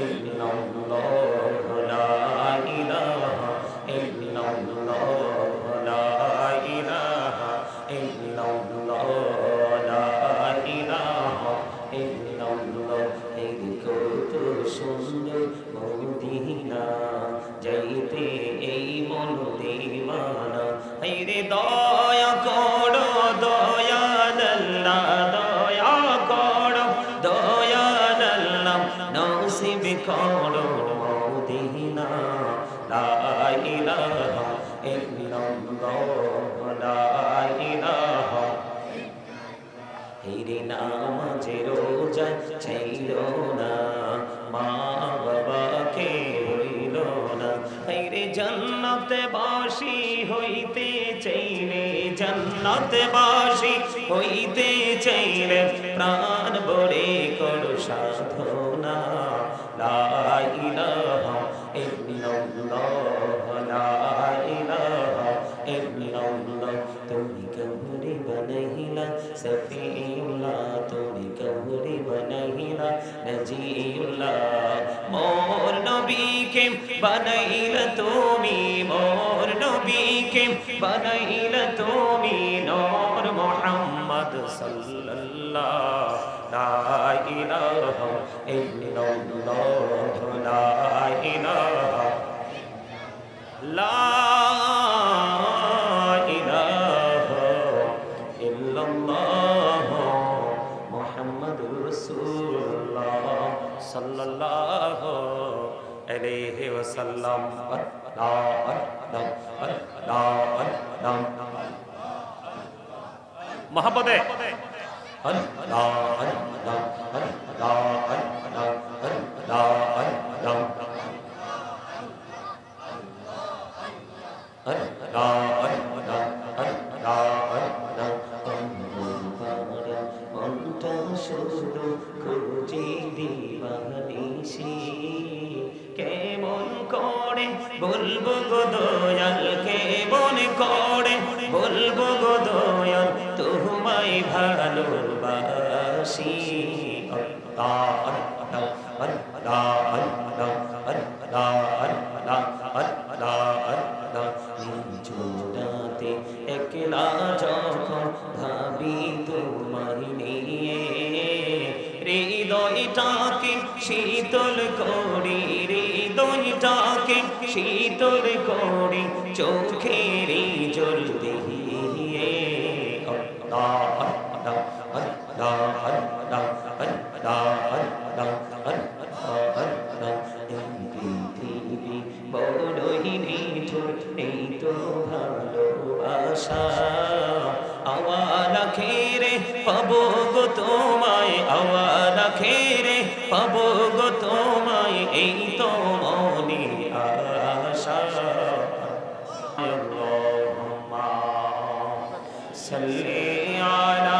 in, in, in, নসিব করো Medina লা ইলাহা ইল্লাল্লাহ, লা ইলাহা চাইল না, মা বাবাকে হইল না। হেরে জান্নাতে বাসি হইতে চাইলে, জান্নাতে বাসি হইতে চাইলে, প্রাণ বড়ে করো সাধনা। ইলাহা ইল্লাল্লাহ লা ইলাহা ইল্লাল্লাহ তুমি কবরে বনহিলা সফিউল্লাহ তুমি কবরে বনহিলা নজিউল্লাহ মোর নবীকে বনাইলা তুমি মোর নবীকে বনাইলা তুমি নূর মুহাম্মদ সাল্লাল্লাহ لا إله إلا الله لا إله لا إله إلا الله محمد رسول الله صلى الله عليه وسلم لا أكبر لا أكبر محبت কেমন করে বলব গো দয়াল কেমন করে? বলব গো দয়াল তোমায় ভালোবাসি আল্লাহ আল্লাহ আল্লাহ আল্লাহ আল্লাহ আল্লাহ আল্লাহ আল্লাহ নিচুরাতে একলা যখন ভাবি তোমার নিয়ে, হৃদয়টাকে শীতল করি, হৃদয়টাকে শীতল করি চোখের সাল্লি আলা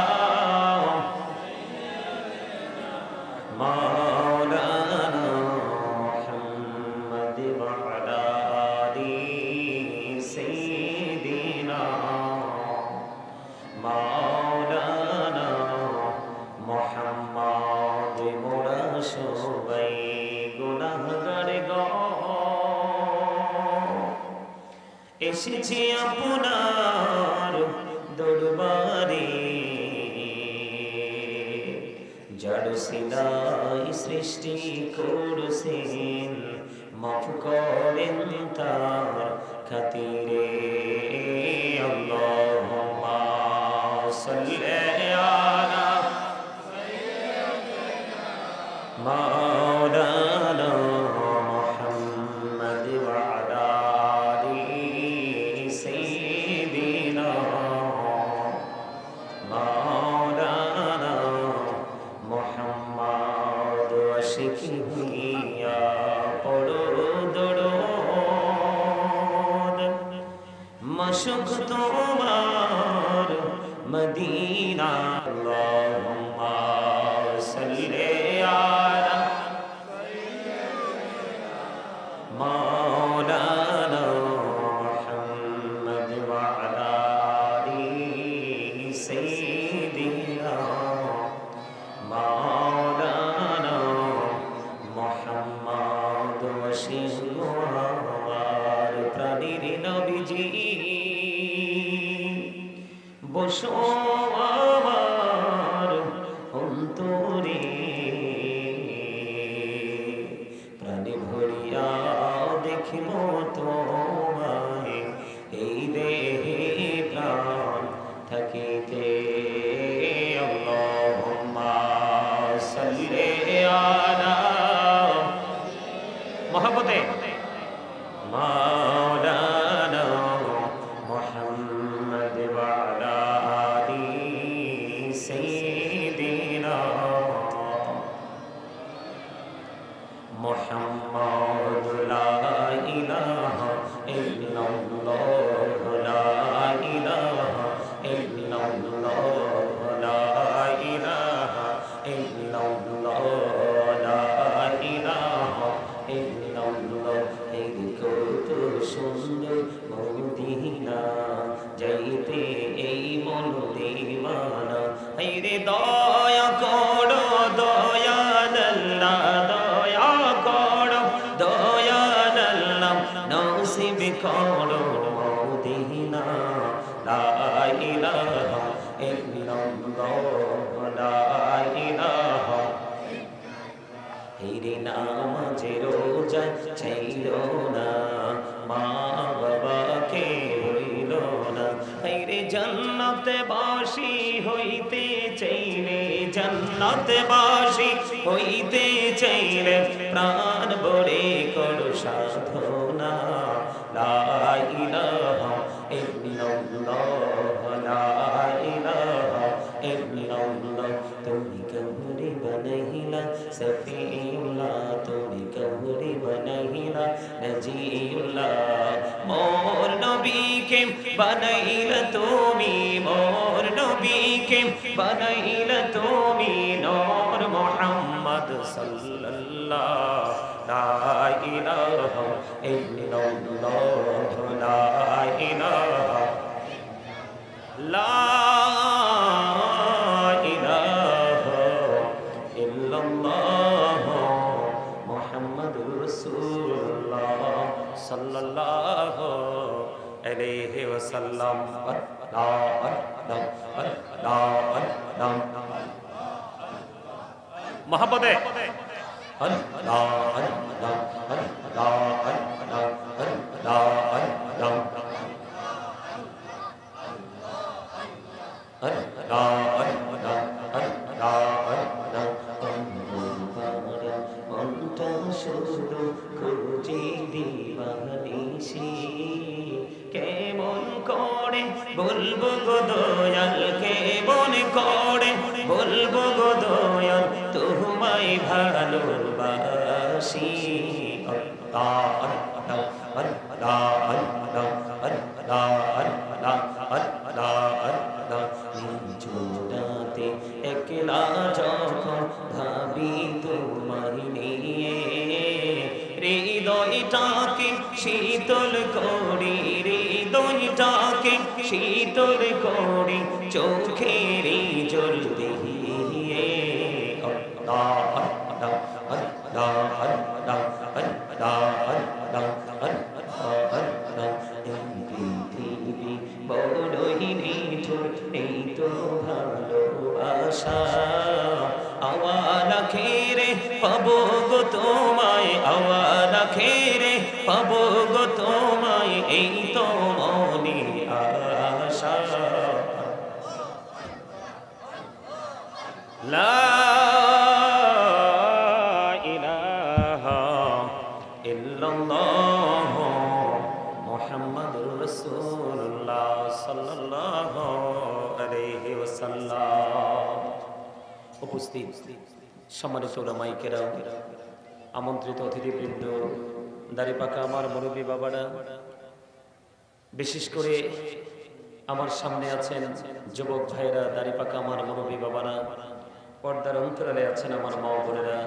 مولانا محمد وعلى آل سيدنا مولانا محمد মোরা সবাই গুনাহগার গো এসেছি আপনার দরবারে। জড় সিদাই সৃষ্টি করছেন মাফ করেন তার খাতিরে। مولانا محمد وعلى آله سيدنا مولانا محمد وشيخ প্রাণীর নবীজি বসো আমার অন্তরে প্রাণী ভরিয়া পাখি মতো মুহাম্মদ লা ইলাহা ইল্লাল্লাহ হেরে নামাজে রোজা চাইল না মা বাবাকে হইল না হেরে জান্নাতে বাসি হইতে চাইলে জান্নাতে বাসি হইতে চাইলে প্রাণ বড়ে করো সাধনা। লা ইলাহা ইল্লাল্লাহ, লা ইলাহা ইল্লাল্লাহ তুমি কবরে বনহিলা সফিউল্লাহ তুমি কবরে বনহিলা নজিউল্লাহ মোর নবীকে বনাইলা তুমি মোর নবীকে বনাইলা তুমি নূর মুহাম্মদ সাল্লাল্লাহ লা ইলাহা ইল্লাল্লাহ লা ইলাহা লা वसल्लम मोहब्बत है अल्लाह अल्लाह अल्लाह अल्लाह अल्लाह अल्लाह নিচুরাতে একলা যখন ভাবি তোমায় নিয়ে হৃদয়টাকে শীতল করি হৃদয়টাকে শীতল করি চোখের لا إله إلا الله محمد رسول الله صلى الله عليه وسلم উপস্থিত সম্মানিত ওলামাইকেরা আমন্ত্রিত অতিথিবৃন্দ দাঁড়িপাকা আমার মুরব্বী বাবারা, বিশেষ করে আমার সামনে আছেন যুবক ভাইয়েরা দাঁড়িপাকা আমার মুরব্বী বাবারা পর্দার অন্তরালে আছেন আমার মা বোনেরা।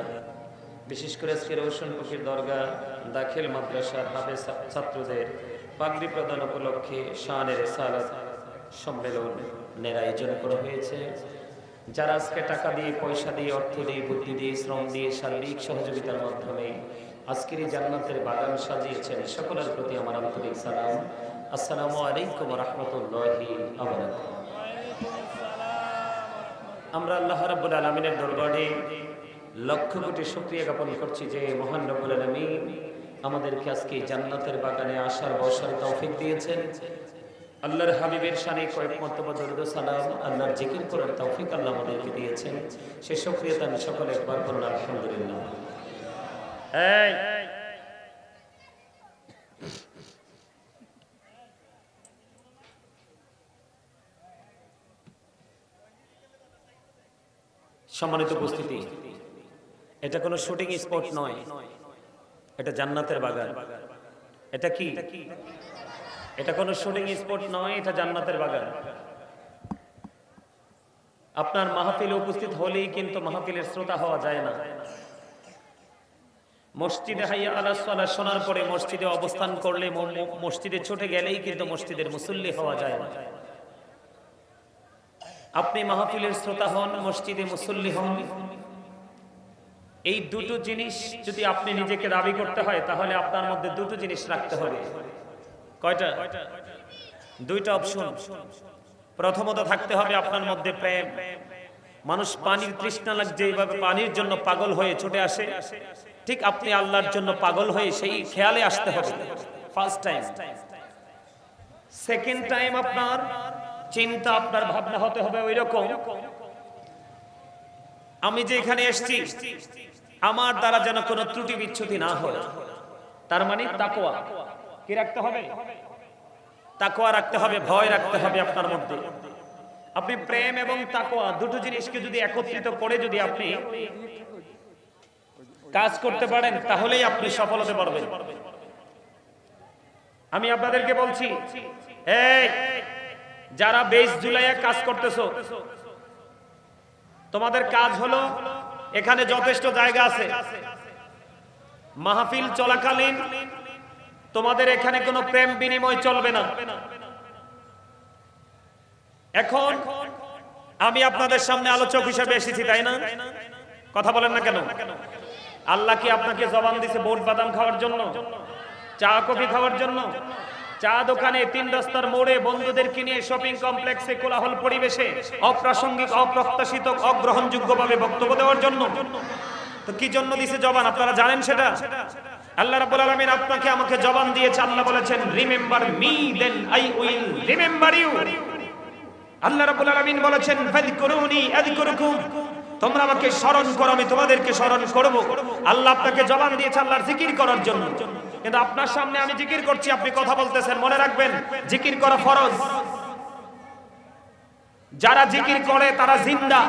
বিশেষ করে আজকে রোশন ফকির দরগা, দাখিল মাদ্রাসার হাফেজ ছাত্রদের পাগড়ি প্রদান উপলক্ষে শানের সালাত সম্মেলনের আয়োজন করা হয়েছে। যারা আজকে টাকা দিয়ে, পয়সা দিয়ে, অর্থ দিয়ে, বুদ্ধি দিয়ে, শ্রম দিয়ে শারীরিক সহযোগিতার মাধ্যমে আজকের এই জান্নাতের বাগান সাজিয়েছেন, সকলের প্রতি আমার আন্তরিক সালাম। আসসালামু আলাইকুম রহমতুল্লাহি আমরা আল্লাহ রাব্বুল আলমিনের দরবারে লক্ষ কোটি শুক্রিয়া জ্ঞাপন করছি যে মহান রব্বুল আলমিন আমাদেরকে আজকে জান্নাতের বাগানে আসার বসার তৌফিক দিয়েছেন। আল্লাহর হাবিবের শানে কয়েক মন্তব্য সালাম, আল্লাহর জিকির করার তৌফিক আল্লাহ আমাদেরকে দিয়েছেন। সে সক্রিয়তা আমি সকলে একবার করুন আলহামদুলিল্লাহ। সম্মানিত উপস্থিতি, এটা কোনো শুটিং স্পট নয়, এটা জান্নাতের বাগান। এটা কি? এটা কোনো শুটিং স্পট নয়, এটা জান্নাতের বাগান। আপনার মাহফিলে উপস্থিত হলেই কিন্তু মাহফিলের শ্রোতা হওয়া যায় না। মসজিদে হাইয়া আলাহ শোনার পরে মসজিদে অবস্থান করলে মসজিদে ছুটে গেলেই কিন্তু মসজিদের মুসল্লি হওয়া যায় না। আপনি মাহফিলের শ্রোতা হন, মসজিদে মুসল্লি হন। এই দুটো জিনিস যদি আপনি নিজেকে দাবি করতে হয়, তাহলে আপনার মধ্যে দুটো জিনিস রাখতে হবে। কয়টা? দুইটা অপশন প্রথমত থাকতে হবে আপনার মধ্যে প্রেম। মানুষ পানির তৃষ্ণা লাগছে, এইভাবে পানির জন্য পাগল হয়ে ছুটে আসে। ঠিক আপনি আল্লাহর জন্য পাগল হয়ে সেই খেয়ালে আসতে হবে। ফার্স্ট টাইম সেকেন্ড টাইম আপনার চিন্তা আপনার ভাবনা হতে হবে ওই রকম আমি যে এখানে এসেছি, আমার দ্বারা যেন কোনো ত্রুটি বিচ্ছুতি না হয়। তার মানে তাকোয়া কি রাখতে হবে? তাকোয়া রাখতে হবে, ভয় রাখতে হবে আপনার মধ্যে। আপনি প্রেম এবং তাকোয়া দুটো জিনিসকে যদি একত্রিত করে যদি আপনি কাজ করতে পারেন, তাহলেই আপনি সফল হতে পারবেন আমি আপনাদেরকে বলছি, এই যারা বেশ জুলাইয়া কাজ করতেছো, তোমাদের কাজ হলো এখানে যথেষ্ট জায়গা আছে। মাহফিল চলাকালীন তোমাদের এখানে কোনো প্রেম বিনিময় চলবে না। এখন আমি আপনাদের সামনে আলোচক হিসেবে এসেছি, তাই না? কথা বলেন না কেন? আল্লাহ কি আপনাকে জবান দিছে বোট বাদাম খাওয়ার জন্য? চা কফি খাওয়ার জন্য? চা দোকানে তিন রাস্তার মোড়ে বন্ধুদেরকে নিয়ে শপিং কমপ্লেক্সে কোলাহল পরিবেশে অপ্রাসঙ্গিক, অপ্রত্যাশিত অগ্রহণযোগ্য ভাবে বক্তব্য দেওয়ার জন্য। তো কি জন্য দিছে জবান? আপনারা জানেন সেটা? আল্লাহ রাব্বুল আলামিন আপনাকে আমাকে জবান দিয়েছে। আল্লাহ বলেছেন remember me then I will remember you Allah রাব্বুল আলামিন বলেছেন, ফাযকুরুনি আযকুরুকুম। তোমরা আমাকে স্মরণ করো, আমি তোমাদেরকে স্মরণ করব। আল্লাহ আপনাকে জবান দিয়েছে আল্লাহর জিকির করার জন্য। কিন্তু আপনার সামনে আমি জিকির করছি, আপনি কথা বলতেছেন, মনে রাখবেন, জিকির করা ফরজ। যারা জিকির করে, তারা জিন্দা।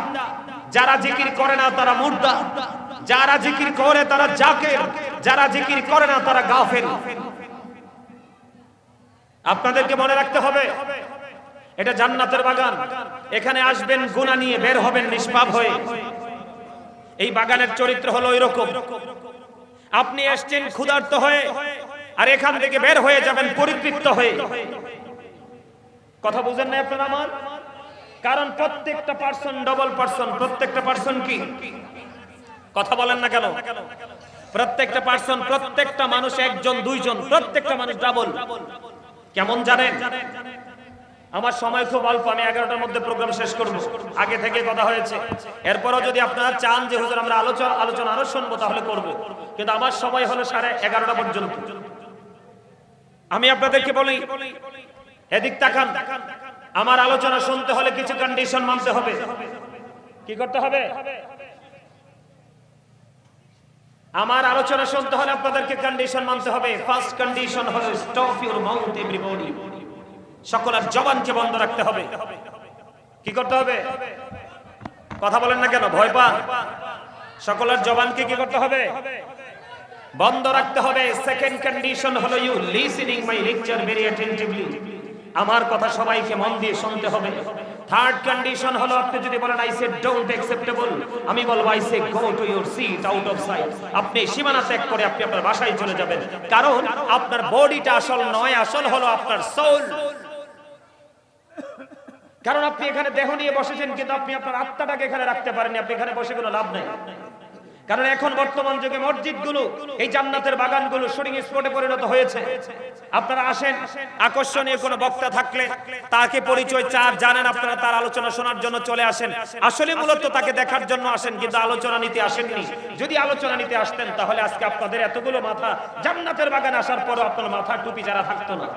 যারা জিকির করে না, তারা মুর্দা। যারা জিকির করে, তারা জাকের। যারা জিকির করে না, তারা গাফেল। আপনাদেরকে মনে রাখতে হবে, এটা জান্নাতের বাগান। এখানে আসবেন গুণা নিয়ে বের হবেন, নিষ্পাপ হয়ে। এই বাগানের চরিত্র হলো এরকম আপনি এসছেন ক্ষুধার্ত হয়ে আর এখান থেকে বের হয়ে যাবেন পরিতৃপ্ত হয়ে। কথা বুঝেন না আপনারা আমার? কারণ প্রত্যেকটা পার্সন ডবল পার্সন প্রত্যেকটা পার্সন কি? কথা বলেন না কেন? প্রত্যেকটা পার্সন প্রত্যেকটা মানুষ একজন, দুইজন, প্রত্যেকটা মানুষ ডাবল কেমন জানেন? আমার সময় খুব অল্প, আমি এগারোটার মধ্যে প্রোগ্রাম শেষ করব। আগে থেকে কথা হয়েছে। এরপরও যদি আপনারা চান যে, হুজুর, আমরা আলোচনা আলোচনা আরও শুনব, তাহলে করব। কিন্তু আমার সময় হলো সাড়ে এগারোটা পর্যন্ত। আমি আপনাদেরকে বলি, এদিক তাকান। আমার আলোচনা শুনতে হলে কিছু কন্ডিশন মানতে হবে। কি করতে হবে? আমার আলোচনা শুনতে হলে আপনাদেরকে কন্ডিশন মানতে হবে। ফার্স্ট কন্ডিশন হলো স্টপ ইউর মাউথ এভরিবডি সকলের জবানকে বন্ধ রাখতে হবে। কি করতে হবে? কথা বলেন না কেন? ভয় পান? সকলের জবানকে কি করতে হবে? বন্ধ রাখতে হবে। সেকেন্ড কন্ডিশন হলো you listening my lecture very attentively আমার কথা সবাইকে মন দিয়ে শুনতে হবে। থার্ড কন্ডিশন হলো আপনি যদি বলেন আই সে ডোন্ট অ্যাকসেপ্টেবল আমি বলব I say go to your seat out of sight আপনি সীমানা ত্যাগ করে আপনি আপনার বাসায় চলে যাবেন। কারণ আপনার বডিটা আসল নয়, আসল হলো আপনার সোল কারণ আপনি এখানে দেহ নিয়ে বসেছেন, কিন্তু আপনি আপনার আত্মাটাকে এখানে রাখতে পারেন আপনি এখানে বসে কোনো লাভ নাই। কারণ এখন বর্তমান যুগে মসজিদগুলো, এই জান্নাতের বাগানগুলো, শুটিং স্পটে পরিণত হয়েছে। আপনারা আসেন, আকর্ষণীয় কোনো বক্তা থাকলে তাকে পরিচয় চার জানেন, আপনারা তার আলোচনা শোনার জন্য চলে আসেন। আসলে মূলত তাকে দেখার জন্য আসেন, কিন্তু আলোচনা নিতে আসেননি। যদি আলোচনা নিতে আসতেন, তাহলে আজকে আপনাদের এতগুলো মাথা, জান্নাতের বাগান আসার পরও আপনার মাথা টুপি যারা থাকতো না।